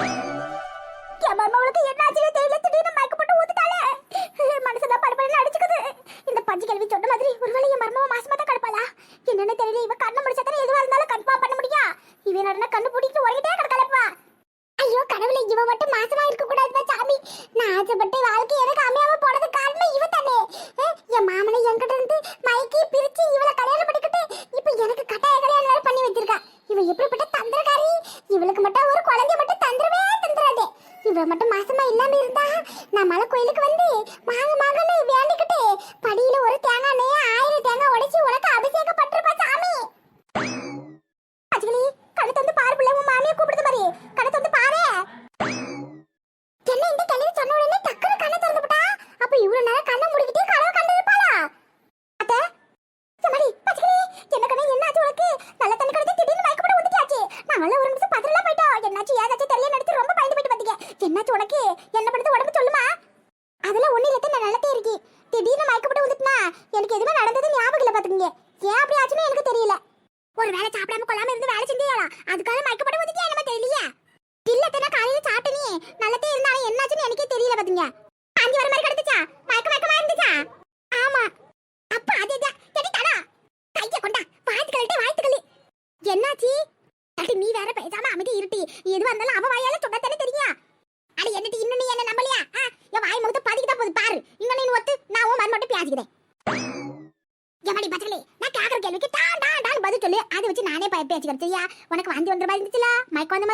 아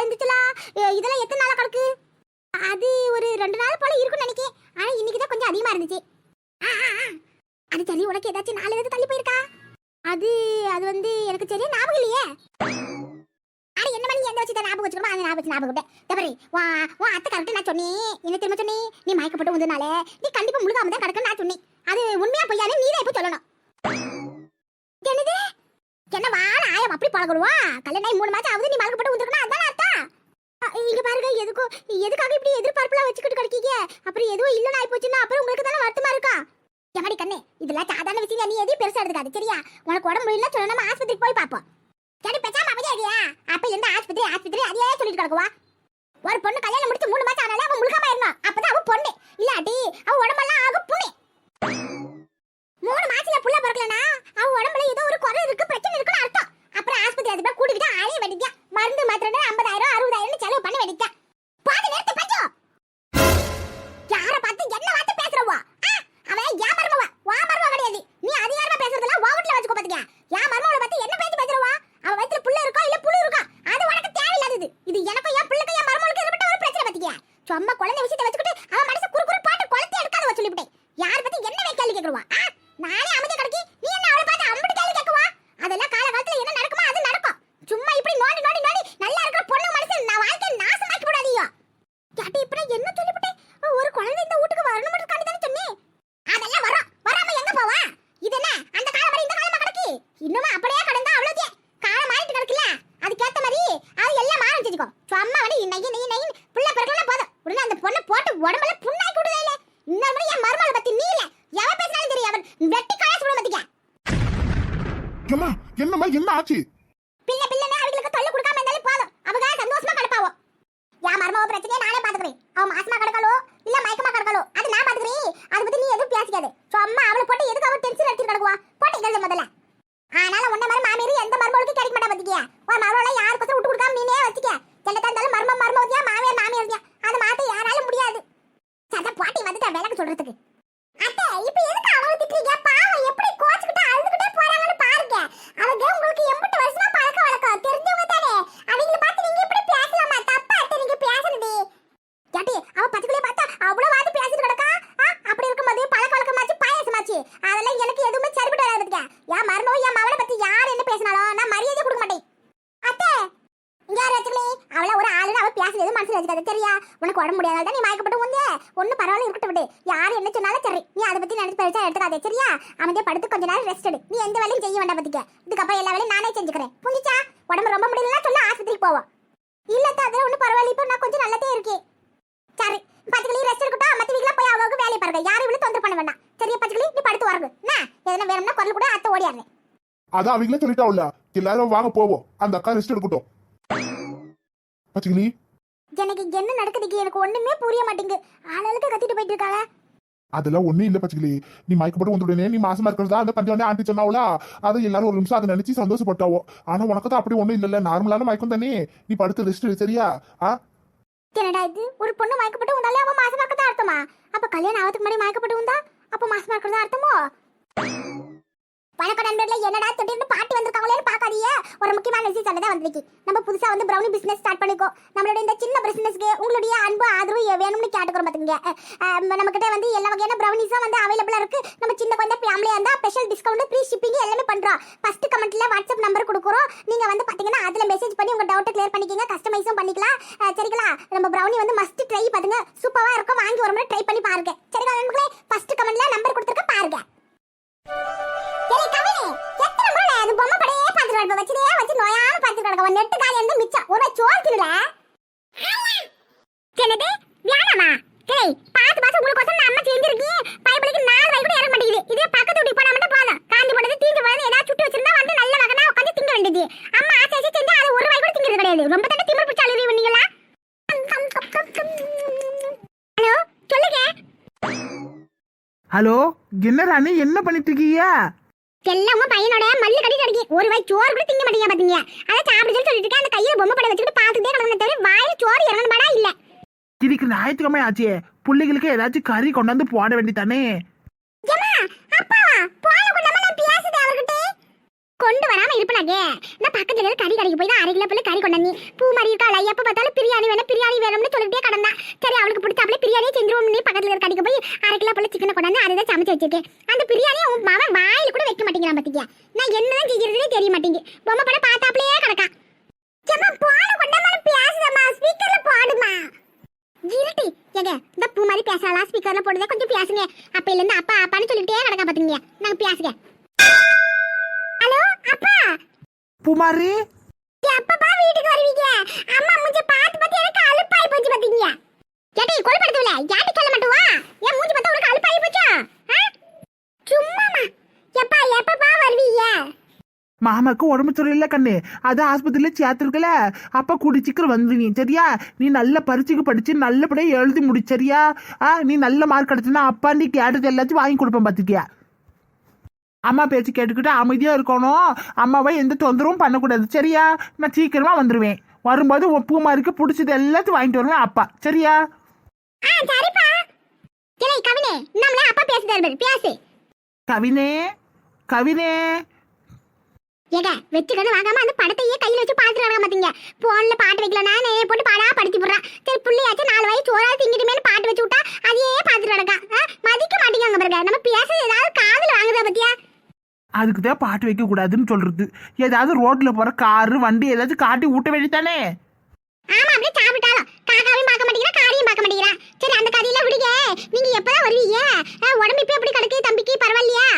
வந்துச்சுலா இதெல்லாம் எத்தனை நாளா கிடக்கு? அது ஒரு ரெண்டு நாள் போல இருக்கும்னு நினைக்கிறேன் ஆனா இன்னைக்கு கொஞ்சம் அதிகமா இருந்துச்சு. அது சரி உனக்கு ஏதாச்சும் நாலு ஏதாவது தள்ளி போயிருக்கா? அது அது வந்து எனக்கு சரியா ஞாபகம் இல்லையே. அட என்ன ஞாபகம் வச்சுக்கணுமோ வா வா அத்தை கரெக்டாக நான் சொன்னேன். நீ மயக்கப்பட்டு வந்தனால நீ கண்டிப்பா முழுகாம தான் கிடக்குன்னு நான் சொன்னேன். அது உண்மையா பொய்யானு நீ தான் இப்போ சொல்லணும். என்னது? என்ன வாழ அப்படி பழகுடுவா கல்யாணம் மூணு மாதம் ஆகுது நீ மயக்கப்பட்டு இங்க பாருங்க எதுக்கும் எதுக்காக இப்படி எதிர்பார்ப்புலாம் வச்சுக்கிட்டு கிடைக்கீங்க? அப்புறம் எதுவும் இல்லைன்னு ஆயி போச்சுன்னா அப்புறம் உங்களுக்கு தானே வருத்தமா இருக்கா? எமடி கண்ணே இதெல்லாம் சாதாரண விஷயம் நீ எதையும் பெருசா எடுத்துக்காது சரியா? உனக்கு உடம்பு முடியல சொல்ல நம்ம ஆஸ்பத்திரிக்கு போய் பார்ப்போம். சரி பேசாம அமைதியா இருக்கியா? அப்ப எந்த ஆஸ்பத்திரி ஆஸ்பத்திரி அதையே சொல்லிட்டு கிடக்குவா? ஒரு பொண்ணு கல்யாணம் முடிச்சு மூணு மாசம் ஆனாலே அவன் முழுக்காம இருந்தான் அப்பதான் அவன் பொண்ணு. இல்லாட்டி அவன் உடம்பெல்லாம் ஆகும் புண்ணு. முன்னாடி நைய நைய நைய. புள்ள பிறக்கலாம் போதும். உடனே அந்த பொண்ணை போட்டு உடம்பெல்லாம் புண்ணாக்கி முடியாது ரஜிதா சரியா உனக்கு உடம்பு முடியாதால நீ மயக்கப்பட்டு வந்தே ஒன்றும் பரவாயில்ல இருக்கட்டும் விடு. யார் என்ன சொன்னாலும் சரி. நீ அதை பற்றி நினைச்சு பெருசாக எடுத்துக்காதே சரியா? அமைதியாக படுத்து கொஞ்ச நேரம் ரெஸ்ட் எடு. நீ எந்த வேலையும் செய்ய வேண்டாம் பற்றிக்க இதுக்கப்புறம் எல்லா வேலையும் நானே செஞ்சுக்கிறேன். புரிஞ்சிச்சா? உடம்பு ரொம்ப முடியலன்னா சொல்ல ஆஸ்பத்திரிக்கு போவோம். இல்லத்தா அதில் ஒன்றும் பரவாயில்ல. இப்போ நான் கொஞ்சம் நல்லதே இருக்கேன். சரி. பச்சைகளி ரெஸ்ட் எடுக்கட்டும் மற்ற வீட்டில் போய் அவங்க வேலையை பாருங்க. யாரும் இவ்வளோ தொந்தரவு பண்ண வேண்டாம். சரியா பச்சைகளி நீ படுத்து வரங்க என்ன? எதனா வேணும்னா குரல் கூட அத்தை ஓடியாரு அதான் அவங்களே சொல்லிட்டாவுல. எல்லாரும் வாங்க போவோம். அந்த அக்கா ரெஸ்ட் எடுக்கட்டும். பச்சைகளி எனக்கு என்ன நடக்குதுக்கு எனக்கு ஒண்ணுமே புரிய மாட்டேங்குது. ஆளாளுக்கு கத்திட்டு போயிட்டு இருக்காங்க அதெல்லாம் ஒண்ணும் இல்ல பச்சைக்கிளி நீ மயக்கப்பட்டு வந்த உடனே நீ மாசமா இருக்கிறதா? அந்த பஞ்சம் வந்து ஆண்டி சொன்னாவளா? அதை எல்லாரும் ஒரு நிமிஷம் அதை நினைச்சு சந்தோஷப்பட்டாவோ? ஆனா உனக்கு தான் அப்படி ஒண்ணும் இல்லல்ல. நார்மலான மயக்கம் தானே. நீ படுத்து ரெஸ்ட் சரியா? ஆ? என்னடா இது? ஒரு பொண்ணு மயக்கப்பட்டு வந்தாலே அவன் மாசமா இருக்கதா அர்த்தமா? அப்ப கல்யாணம் ஆகிறதுக்கு முன்னாடி மயக்கப்பட்டு வந்தா அப்ப மாசமா இருக்கிறதா அர்த்தமோ? வணக்கம் நண்பர்களே என்னடா திடீர்னு பாட்டி வந்திருக்காங்களேன்னு பார்க்காதீங்க. ஒரு முக்கியமான விஷயம் சொல்லதான் வந்திருக்கு நம்ம புதுசாக வந்து ப்ரௌனி பிஸ்னஸ் ஸ்டார்ட் பண்ணிக்கோ நம்மளுடைய இந்த சின்ன பிஸ்னஸ்க்கு உங்களுடைய அன்பு ஆதரவு வேணும்னு கேட்டுக்கிறோம் பார்த்துங்க நம்ம கிட்ட வந்து எல்லா வகையான ப்ரௌனிஸும் வந்து அவைலபிளா இருக்கு. நம்ம சின்ன குழந்தை ஃபேமிலியா இருந்தால் ஸ்பெஷல் டிஸ்கவுண்ட் ஃப்ரீ ஷிப்பிங் எல்லாமே பண்ணுறோம் ஃபஸ்ட்டு கமெண்ட்ல வாட்ஸ்அப் நம்பர் கொடுக்குறோம். நீங்கள் வந்து பாத்தீங்கன்னா அதுல மெசேஜ் பண்ணி உங்க டவுட்டை கிளியர் பண்ணிக்கங்க. கஸ்டமைஸும் பண்ணிக்கலாம். சரிங்களா? நம்ம ப்ரௌனி வந்து மஸ்ட் ட்ரை பாத்துங்க. சூப்பராக இருக்கும். வாங்கி ஒரு முறை ட்ரை பண்ணி பாருங்க. சரிங்களா நண்பர்களே? ஃபர்ஸ்ட் கமெண்ட்ல நம்பர் கொடுத்துருக்க பாருங்க. பாத்து பாத்து வச்சு நெட்டு மிச்சம். ஒரு உங்களுக்கு ஒசரம் நான் அம்மா செஞ்சிருக்கீங்க பைபிளுக்கு நாலு வரை கூட இறங்க மாட்டேங்குது. இதே பக்கத்து வீட்டுக்கு போனா மட்டும் போதும் காந்தி போனது தீஞ்சு போனது ஏதாவது சுட்டு வச்சிருந்தா வந்து நல்ல வகனா உட்காந்து திங்க வேண்டியது அம்மா ஆசை ஆசை செஞ்சா அது ஒரு வாய் கூட திங்கிறது கிடையாது ரொம்ப தட்ட திமிர் பிடிச்ச அழுவி பண்ணீங்களா ஹலோ சொல்லுங்க ஹலோ என்ன ராணி என்ன பண்ணிட்டு இருக்கீங்க எல்லாம் பையனோட மல்லு கடி கிடைக்கி ஒரு வாய் சோறு கூட திங்க மாட்டீங்க பாத்தீங்க அதை சாப்பிடுன்னு சொல்லிட்டு இருக்கேன். அந்த கையில பொம்மை படம் வச்சுக்கிட்டு பார்த்துட்டே கிடந்த தவிர வாயில சோறு இறங்கணும் படா இல்ல. இதுக்கு ஞாயிற்றுக்கிழமை ஆச்சே. பிள்ளைகளுக்கு ஏதாச்சும் கறி கொண்டாந்து போட வேண்டியதானே ஏமா அப்பாவா போன கொண்டாம நான் பேசுதே அவர்கிட்ட கொண்டு வராம இருப்பனாக்கே. நான் பக்கத்துல இருந்து கறி கடைக்கு போய் தான் அரை கிலோ புள்ள கறி கொண்டாந்து பூ மாதிரி இருக்காள எப்ப பார்த்தாலும் பிரியாணி வேணும் பிரியாணி வேணும்னு சொல்லிட்டே கிடந்தா சரி அவளுக்கு பிடிச்சாப்ல பிரியாணியே செஞ்சிருவோம் நீ பக்கத்துல இருக்கிற கடைக்கு போய் அரை கிலோ புள்ள சிக்கனை கொண்டாந்து அதை தான் சமைச்சு வச்சிருக்கேன். அந்த பிரியாணியை உன் மாவன் வாயில கூட வைக்க மாட்டேங்கிறான் பாத்தீங்க நான் என்னதான் செய்யறதுனே தெரிய மாட்டேங்குது. பொம்மை படம் பார்த்தாப்லயே கிடக்கா போடுமா. இருட்டி. ஏங்க இந்த பூ மாதிரி பேசலாம் ஸ்பீக்கர்ல போடுறதே கொஞ்சம் பேசுங்க. அப்பையில இருந்து அப்பா அப்பான்னு சொல்லிட்டே கிடக்கா பாத்தீங்க நாங்க பேசுங்க. அப்பா பூமாரி எப்பப்பா வீட்டுக்கு வருவீங்க. அம்மா மூஞ்சி பார்த்து பார்த்து எனக்கு அலுப்பாய் போச்சு பாத்தீங்க கேட்டி கொல்படுத்தல யாட்டி சொல்ல மாட்டுவா? என் மூஞ்சி பார்த்தா உனக்கு அலுப்பாய் போச்சா? சும்மாமா எப்பா எப்பப்பா வருவீங்க? மாமாக்கு உடம்பு சரியில்லை கண்ணு. அது ஆஸ்பத்திரியில சேர்த்துருக்கல. அப்ப கூடி சீக்கிரம் வந்துருவீ சரியா? நீ நல்ல பரீட்சைக்கு படிச்சு நல்லபடியா எழுதி முடி சரியா? ஆ நீ நல்ல மார்க் கிடைச்சுன்னா அப்பா நீ கேட்டது எல்லாத்தையும் வாங்கி கொடுப்பேன் பாத்துக்கியா? அம்மா பேச்சு கேட்டுக்கிட்டு அமைதியா இருக்கணும். அம்மாவை எந்த தொந்தரவும் பண்ணக்கூடாது. சரியா? நான் சீக்கிரமா வந்துருவேன். வரும்போது உன் பூமாருக்கு பிடிச்சது எல்லாத்தையும் வாங்கிட்டு வருவேன் அப்பா. சரியா? ஆ சரிப்பா. இல்லை கவினே கவினே ஏங்க வெச்சுக்கணும் வாங்காம அந்த படத்தையே கையில வச்சு பாத்துட்டு மாட்டீங்க போன்ல பாட்டு வைக்கலனா நே போட்டு பாடா படிச்சு போடுறான் சரி புள்ளையாச்சும் நாலு வயசு சோறா திங்கிட்டுமேனு பாட்டு வச்சு விட்டா அதையே பாத்துட்டு நடக்கா மதிக்க மாட்டேங்க பாருங்க. நம்ம பேசுறது ஏதாவது காதுல வாங்குதா பத்தியா? அதுக்கு தான் பாட்டு வைக்க கூடாதுன்னு சொல்றது. ஏதாவது ரோட்ல போற காரு வண்டி ஏதாச்சும் காட்டி ஊட்ட வேண்டியதானே ஆமா அப்படியே சாப்பிட்டாலும். காக்காவையும் பார்க்க மாட்டேங்கிறா காரையும் பார்க்க மாட்டேங்கிறா. சரி அந்த கதையெல்லாம் விடுங்க. நீங்க எப்பதான் வருவீங்க? உடம்பு இப்ப எப்படி கிடக்கு தம்பிக்கு? பரவாயில்லையா?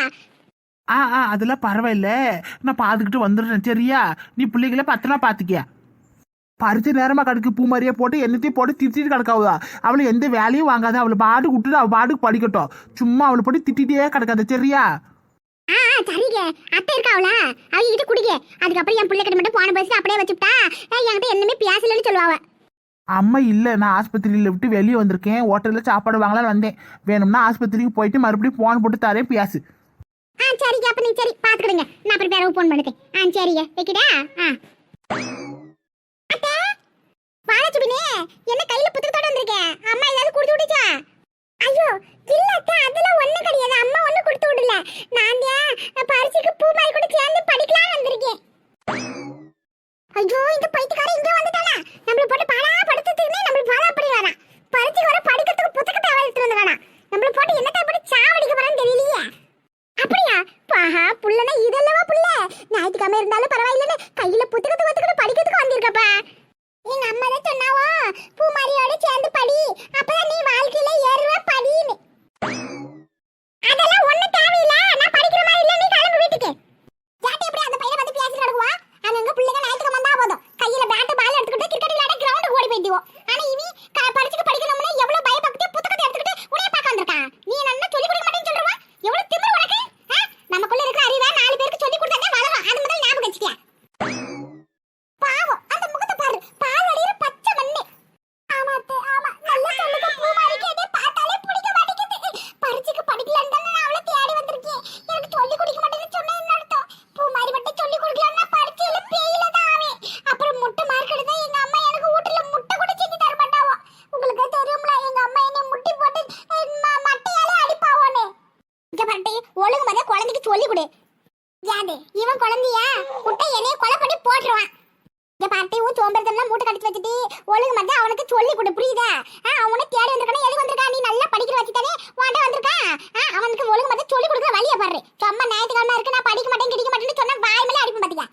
ஆ ஆ அதெல்லாம் பரவாயில்ல. நான் பார்த்துக்கிட்டு வந்துடுறேன். சரியா? நீ பிள்ளைகள பத்திரமா பார்த்துக்கியா? பறிச்ச நேரமா கிடக்கு பூ மாதிரியே போட்டு என்னத்தையும் போட்டு திட்டிட்டு கிடக்காவுதா அவளை எந்த வேலையும் வாங்காத. அவளை பாட்டுக்கு விட்டுட்டு அவள் பாட்டுக்கு படிக்கட்டும். சும்மா அவளை போட்டு திட்டிகிட்டே கிடக்காத. சரியா? ஆ சரிங்க. அத்தை இருக்காவளா? அவங்க கிட்ட குடிங்க. அதுக்கப்புறம் என் பிள்ளை கிட்ட மட்டும் போன பேசி அப்படியே வச்சுட்டா என்கிட்ட என்னமே பேசலன்னு சொல்லுவாங்க அம்மா இல்லை நான் ஆஸ்பத்திரியில் விட்டு வெளியே வந்திருக்கேன். ஹோட்டலில் சாப்பாடு வாங்கலாம்னு வந்தேன். வேணும்னா ஆஸ்பத்திரிக்கு போயிட்டு மறுபடியும் ஃபோன் போட்டு தரேன் பேசு. ஆ சரிங்க. அப்ப நீ சரி பாத்துக்கிடுங்க. நான் அப்புறம் பேரவு ஃபோன் பண்ணுறேன் ஆ சரிங்க. வைக்கிடா ஆ. அத்தை? வாழச்சுபினே என்ன கையில புத்தகத்தோட வந்திருக்கேன் அம்மா ஏதாவது கொடுத்து விட்டுச்சா? ஐயோ இல்ல அத்தை அதெல்லாம் ஒண்ணு கிடையாது. அம்மா ஒண்ணு கொடுத்து விடல. நான் தான் பரிசுக்கு பூ மாதிரி கூட சேர்ந்து படிக்கலாம் வந்திருக்கேன். ஐயோ இந்த பைத்தியக்கார இங்க வந்துட்டானா? நம்மள போட்டு பாடா படுத்துறதுக்குனே நம்மள பாடா படி வரா பரிசுக்கு வர படிக்கிறதுக்கு புத்தகத்தை எடுத்துட்டு வந்தானா நம்மள போட்டு என்னத்தை போட்டு சாவடிக்க போறான்னு தெரியலையே. அப்படியா? பாஹா புள்ளனா இதெல்லவா புள்ள. ஞாயிற்றுக்கிழமை இருந்தாலும் பரவாயில்லன்னு கையில புத்தகத்தை வச்சுக்கிட்டு படிக்கிறதுக்கு வந்திருக்கப்பா. எங்க அம்மா தான் சொன்னாவோ பூமாரியோட சேர்ந்து படி. அப்பதான் நீ வாழ்க்கையில ஏறுவ படின்னு அதெல்லாம் ஒண்ணு தேவையில்ல நான் படிக்கிற மாதிரி இல்ல நீ கிளம்பு வீட்டுக்கு ஜாட்டி எப்படி அந்த பையனை வந்து பேசி நடக்குவா அங்கங்க பிள்ளைங்க ஞாயிற்றுக்கிழமை வந்தா போதும் கையில பேட்டு பால் எடுத்துக்கிட்டு கிரிக்கெட் விளையாட கிரவுண்டுக்கு ஓடி போயிடுவோம் ஆனா இனி க- படிச்சுட்டு படிக்கணும்னு எவ்வளவு பயப்பட்டு புத்தகத்தை எடுத்துக்கிட்டு உடைய பார்க்க வந்திருக்கா நீ என்ன சொல்லி கொடுக்க மாட்டேன்னு சொல்றவா எவ்வளவு திமிரு உனக்கு ஆ? நமக்குள்ள இருக்கிற அறிவை நாலு பேருக்கு சொல்லி கொடுத்தா வளரும் அது முதல்ல ஞாபகம் வச்சுக்க பாவம் அந்த முகத்தை பாரு பால் அடியிற பச்சை மண்ணு ஒழுங்கு மட்டும் அவனுக்கு சொல்லி கொடு புரியுதா ஆ, அவனை தேடி வந்திருக்கானே எதுக்கு வந்திருக்கான் நீ நல்லா படிக்கிற வச்சு தானே வாண்டே வந்திருக்கான் ஆ, அவனுக்கு ஒழுங்கு மட்டும் சொல்லி கொடுக்குற வழியை பாரு சும்மா ஞாயிற்றுக்கிழமை இருக்கு நான் படிக்க மாட்டேன் கிடைக்க மாட்டேன்னு சொன்னா வாய் மேலே அடிப்பேன் பாத்தியா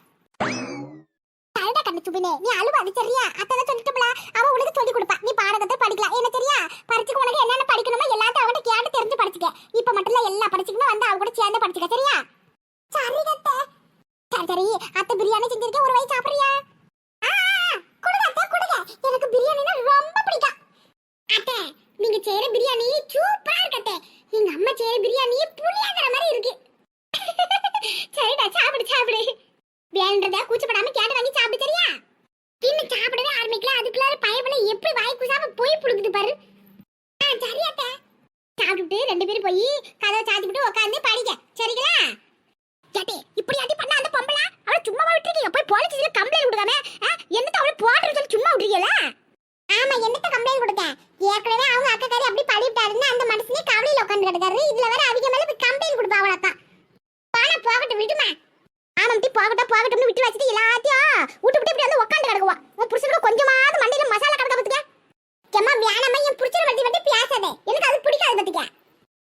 கரெக்டா கண்ணு சுபினே நீ அழுவாது சரியா அத்தை சொல்லிட்டுல அவ உனக்கு சொல்லி கொடுப்பா நீ பாடகத்தை படிக்கலாம் என்ன சரியா பரிச்சுக்கு உனக்கு என்னென்ன படிக்கணுமோ எல்லாத்தையும் அவகிட்ட கேட்டு தெரிஞ்சு படிச்சுக்க இப்ப மட்டும் இல்ல எல்லா பரிச்சுக்குமே வந்து அவ கூட சேர்ந்து படிச்சுக்க சரியா சரி அத்தை சரி சரி அத்தை பிரியாணி செஞ்சிருக்கேன் ஒரு வயசு சாப்பிடுறியா ஆ, ஆ, கொடுங்க அத்தை கொடுங்க எனக்கு பிரியாணினா ரொம்ப பிடிக்கும் அத்தை நீங்க செய்யற பிரியாணி சூப்பரா இருக்கட்டே. எங்க அம்மா செய்யற பிரியாணி புளியாகிற மாதிரி இருக்கு. சரிடா சாப்பிடு சாப்பிடு. வேண்டதா கூச்சப்படாம கேட்டு வாங்கி சாப்பிடு சரியா? இன்னும் சாப்பிடவே ஆரம்பிக்கல. அதுக்குள்ளார பயபல எப்படி வாய் குசாம போய் புடுக்குது பாரு. ஆ சரி சாப்பிட்டுட்டு ரெண்டு பேரும் போய் கதவை சாத்திட்டு உட்காந்து படிக்க. சரிங்களா? கேட்டே இப்படி அடி பண்ண அந்த பொம்பளை அவளை சும்மா விட்டுருக்கீங்க போய் போலீஸ் ஸ்டேஷன்ல கம்ப்ளைண்ட் கொடுக்காம ஆ, என்னத்த அவளை போடுறேன்னு சொல்லி சும்மா விட்டுருக்கீங்களா ஆமா என்னத்த கம்ப்ளைண்ட் கொடுக்க ஏற்கனவே அவங்க அக்கக்காரி அப்படி பழிவிட்டாருன்னு அந்த மனுஷனே கவலையில உட்காந்து கிடக்காரு இதுல வேற அதிக மேல கம்ப்ளைண்ட் கொடுப்பா அவளக்கா பானா போகட்டும் விடுமா ஆமாம் போகட்டும் போகட்டும்னு விட்டு வச்சுட்டு எல்லாத்தையும் விட்டு விட்டு இப்படி வந்து உட்காந்து கிடக்குவா உன் புருஷனுக்கு கொஞ்சமாவது மண்டையில மசாலா கிடக்க பத்துக்க எம்மா வேணாமா என் புருஷனை பத்தி பத்தி பேசாதே எனக்கு அது பிடிக்காது பத்திக்க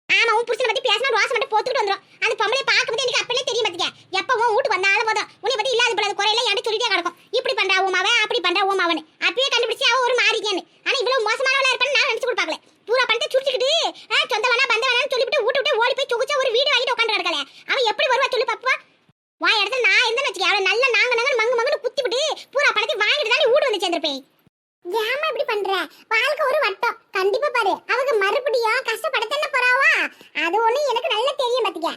ஆமா உன் புருஷனை பத்தி பேசினா ரோஸ் மட்டும் போத்துக்கிட்டு வந்துரும். அந்த பொம்பளை பார்க்கும்போது எனக்கு அப்பளே தெரியும் பத்திக்க. எப்ப உன் வீட்டுக்கு வந்தாலும் போதும். உன்னை பத்தி இல்லாத போல குறையில என்கிட்ட சொல்லிட்டே கிடக்கும். இப்படி பண்றா உன் அப்படி பண்றா உன் அப்பயே கண்டுபிடிச்சு அவ ஒரு மாறிக்கேன்னு ஆனா இவ்வளவு மோசமானவளா இருப்பான்னு நான் நினைச்சு கூட பார்க்கல பூரா பணத்தை சுடிச்சுக்கிட்டு சொந்த வேணா பந்த வேணாம்னு சொல்லிவிட்டு வீட்டு விட்டு ஓடி போய் சுகுச்சா ஒரு வீடு வாங்கிட்டு உட்காந்து கிடக்கல அவன் எப்படி வருவா சொல்லி பாப்பா வா இடத்துல நான் இருந்தேன்னு வச்சுக்க அவளை நல்ல நாங்க நாங்க மங்கு மங்குன்னு குத்தி விட்டு பூரா பணத்தை வாங்கிட்டு தான் வீடு வந்து சேர்ந்திருப்பேன் ஏமா இப்படி பண்ற வாழ்க்கை ஒரு வட்டம் கண்டிப்பா பாரு அவங்க மறுபடியும் கஷ்டப்படத்தானே போறாவா அது ஒண்ணு எனக்கு நல்லா தெரியும் பாத்துக்க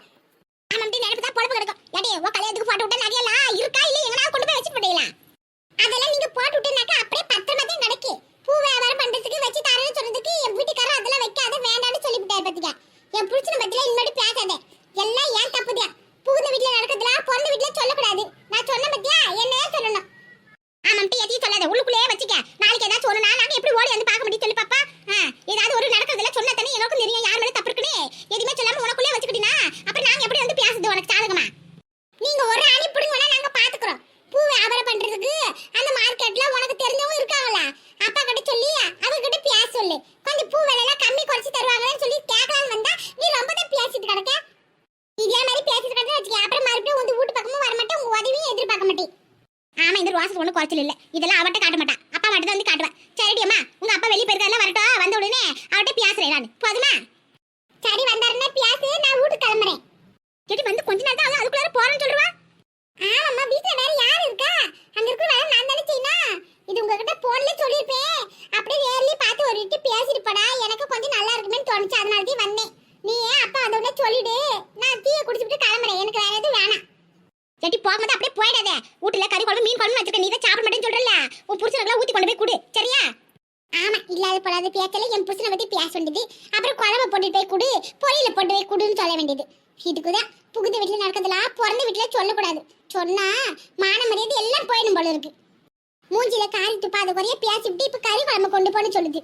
ஆமாம் நினைப்பு தான் பொழப்பு கிடக்கும் ஏடி உன் கல்யாணத்துக்கு போட்டு விட்ட நகையெல்லாம் இருக்கா இல்ல எங்கனா கொண்டு போய் வச்சிட்டு போட்டீங்களா? அதெல்லாம் நீங்க போட்டு விட்டனாக்கா அப்படியே பத்திரமா தான் கிடக்கு. பூ வியாபாரம் பண்றதுக்கு வச்சு தரேன்னு சொன்னதுக்கு என் வீட்டுக்காரர் அதெல்லாம் வைக்காத வேண்டாம்னு சொல்லிவிட்டாரு பாத்தீங்க என் புடிச்சன பத்தில இனிமேட்டு பேசாத. எல்லாம் ஏன் தப்புதான் புகுந்த வீட்டுல நடக்கிறதுலாம் பிறந்த வீட்டுல சொல்லக்கூடாது. நான் சொன்ன பத்தியா? என்னையே சொல்லணும். ஆமாம் எதையும் சொல்லாத. உள்ளுக்குள்ளேயே வச்சுக்க. நாளைக்கு ஏதாச்சும் சொல்லணும் நாங்க எப்படி ஓடி வந்து பார்க்க முடியும் சொல்லு பாப்பா. ஏதாவது ஒரு நடக்கிறதுல சொன்னா தானே எனக்கும் தெரியும். யார் மேல தப்பு இருக்குன்னு. எதுவுமே சொல்லாம உனக்குள்ளேயே வச்சுக்கிட்டீங்கன்னா அப்புறம் நாங்க எப்படி வந்து பேசுறது? உனக்கு சாதகமா நீங்க ஒரு அணி பிடுங்கன்னா நாங்க பாத்துக்கிறோம் பூ வியாபாரம் அந்த மார்க்கெட்ல உனக்கு தெரிஞ்சவங்க இருக்காங்களா அப்பா கிட்ட சொல்லி அவங்க கிட்ட பேச சொல்லு. கொஞ்சம் பூ விலையெல்லாம் கம்மி குறைச்சு தருவாங்கன்னு சொல்லி கேட்கலாம்னு வந்தா நீ ரொம்ப தான் பேசிட்டு கிடக்க. இதே மாதிரி பேசிட்டு கிடக்க வச்சுக்க. அப்புறம் மறுபடியும் உங்க வீட்டு பக்கமும் வர மாட்டேன் உங்க உதவியும் எதிர்பார்க்க மாட்டேன். ஆமா இந்த ரோசஸ் ஒண்ணு குறைச்சல் இல்ல. இதெல்லாம் அவட்ட காட்ட மாட்டா. அப்பா மட்டும் தான் வந்து காட்டுவேன். சரிடி அம்மா உங்க அப்பா வெளியே போயிருக்காருல வரட்டும். வந்த உடனே அவட்ட பேசுறேன் நான். போதுமா? சரி வந்தாருன்னா பேசு நான் வீட்டுக்கு கிளம்புறேன். சரி வந்து கொஞ்ச நேரம் தான் ஆகும், அதுக்குள்ளார போறேன்னு சொல்லுவா? ஆமாம்மா வீட்டுல வேற யார் இருக்கா? அங்க இருக்கிற வேலை நான் தானே செய்யணும். இது உங்ககிட்ட போன்ல சொல்லியிருப்பேன். அப்படியே நேர்லயே பார்த்து ஒரு விட்டு பேசிட்டு எனக்கு கொஞ்சம் நல்லா இருக்குமேன்னு தோணுச்சு. அதனால தான் வந்தேன். நீ ஏன் அப்பா வந்த உடனே சொல்லிடு. நான் டீயை குடிச்சுட்டு கிளம்புறேன். எனக்கு வேற எதுவும் வேணாம். சரி போகும்போது அப்படியே போயிடாத. வீட்டுல கறி குழம்பு மீன் குழம்பு வச்சிருக்க. நீ தான் சாப்பிட மாட்டேன்னு சொல்றல உன் புருஷனுக்குலாம் ஊத்தி கொண்டு போய் கொடு. சரியா? ஆமா இல்லாத போலாத பேச்சல என் புருஷனை பத்தி பேச வேண்டியது. அப்புறம் குழம்பு போட்டு போய் குடு. பொரியல போட்டு போய் குடுன்னு சொல்ல வேண்டியது. இதுக்குதான் புகுந்த வீட்டுல நடக்கிறதுலாம் பிறந்த வீட்டுல சொல்லக்கூடாது. சொன்னா மான மரியாதை எல்லாம் போயிடும் போல இருக்கு. மூஞ்சில காரி துப்பாத குறைய பேசிவிட்டு இப்ப கறி குழம்பு கொண்டு போன்னு சொல்லுது.